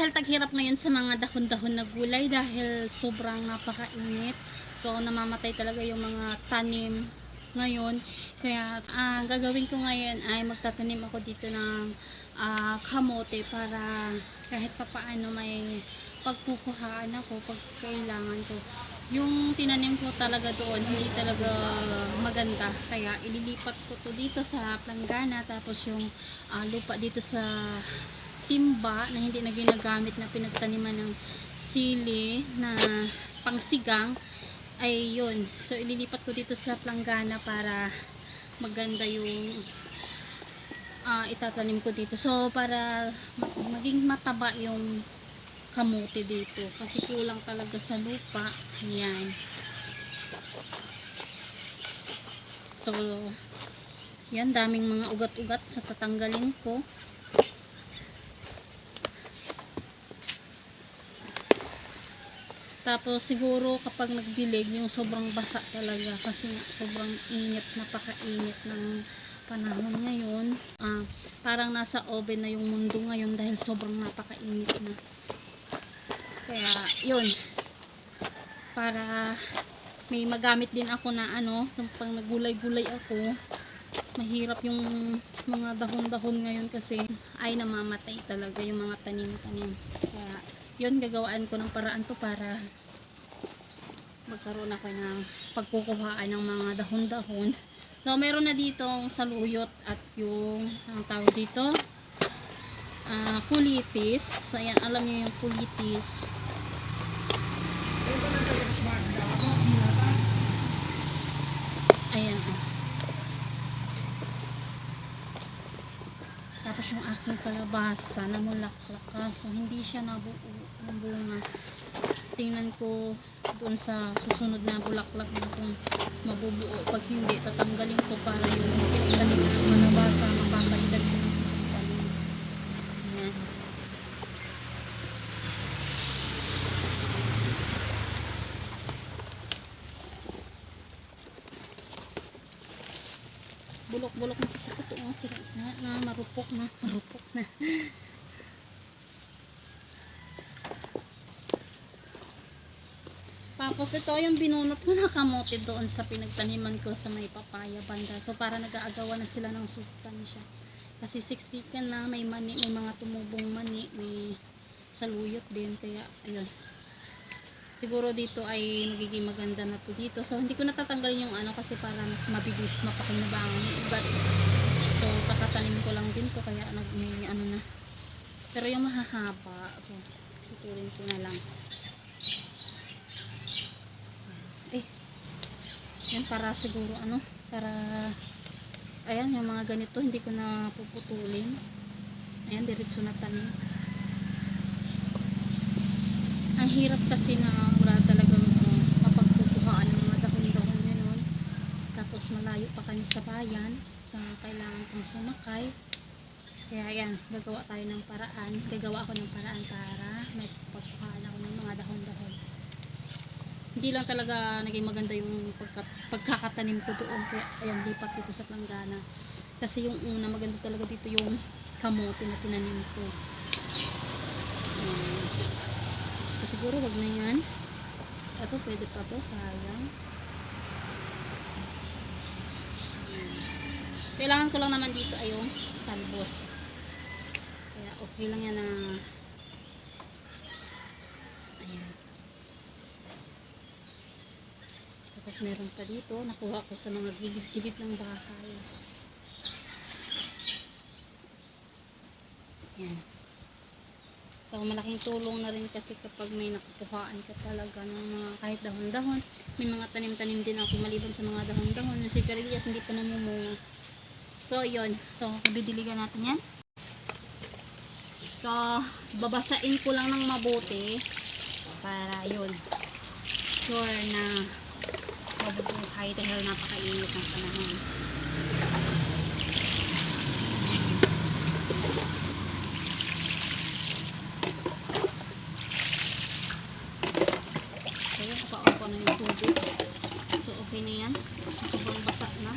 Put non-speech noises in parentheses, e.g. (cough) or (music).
dahil taghirap ngayon sa mga dahon-dahon na gulay dahil sobrang napakainit. So namamatay talaga yung mga tanim ngayon. Kaya ang gagawin ko ngayon ay magtatanim ako dito ng ah, kamote para kahit papaano may pagkukuhaan ako pag kailangan ko. Yung tinanim ko talaga doon, hindi talaga maganda. Kaya ililipat ko to dito sa planggana tapos yung ah, lupa dito sa timba na hindi na ginagamit na pinagtaniman ng sili na pangsigang ay yun. So ililipat ko dito sa planggana para maganda yung ah, itatanim ko dito. So para ma- maging mataba yung kamote dito kasi kulang talaga sa lupa. Yan. So yan daming mga ugat-ugat sa tatanggalin ko. Tapos siguro kapag nagdilig yung sobrang basa talaga kasi sobrang init, napakainit ng panahon ngayon. Ah, parang nasa oven na yung mundo ngayon dahil sobrang napakainit na. Kaya yun. Para may magamit din ako na ano, pag nagulay-gulay ako, mahirap yung mga dahon-dahon ngayon kasi ay namamatay talaga yung mga tanim-tanim. Kaya yun gagawaan ko ng paraan to para magkaroon ako ng pagkukuhaan ng mga dahon-dahon. So meron na dito saluyot at yung ang tawag dito ah kulitis. Ayan, alam niyo yung kulitis. Ayan. oh. Tapos yung aking kalabasa na mulaklak so hindi siya nabuo ng bunga. Tingnan ko doon sa susunod na bulaklak kung mabubuo. Pag hindi, tatanggalin ko para yung tanim ng kalabasa mapapalitan ko ng tanim. Ayan. Bulok-bulok na kasi ito oh, sira sira na marupok na. Marupok na. (laughs) Tapos ito yung binunot ko na kamote doon sa pinagtaniman ko sa may papaya banda. So para nag-aagawa na sila ng sustansya. Kasi siksikan na may mani may mga tumubong mani may saluyot din. Kaya ayun siguro dito ay magiging maganda na to dito. So, hindi ko natatanggalin yung ano kasi para mas mabilis mapakinabang yung. So, kakatanim ko lang din to kaya nag may ano na. Pero yung mahahaba, so, tuturin ko na lang. Eh, yan para siguro ano, para ayan yung mga ganito hindi ko na puputulin. Ayan, diretso na tanim ang hirap kasi na wala talagang uh, mapagkukuhaan ng mga dahon-dahon. Tapos malayo pa kami sa bayan. So, kailangan kong sumakay. Kaya yan, gagawa tayo ng paraan. Gagawa ako ng paraan para may pagkuhaan ako ng mga dahon-dahon. Hindi lang talaga naging maganda yung pagka, pagkakatanim ko doon. Kaya ayan, lipat dito sa planggana. Kasi yung una, maganda talaga dito yung kamote na tinanim ko. Ayan. Siguro wag na yan. Ito, pwede pa to. Sayang. Kailangan ko lang naman dito ay yung. Kaya okay lang yan na ayan. Tapos meron pa dito. Nakuha ko sa mga gilid-gilid ng bahay. Ayan. So, malaking tulong na rin kasi kapag may nakukuhaan ka talaga ng mga kahit dahon-dahon. May mga tanim-tanim din ako maliban sa mga dahon-dahon. Yung sigarilyas hindi pa namumunga. So, yun. So, kabidiligan natin yan. So, babasain ko lang ng mabuti para yun. Sure na mabubuhay dahil napakainit ng panahon. naman yung tubig. So, okay na yan. Ito bang basa na.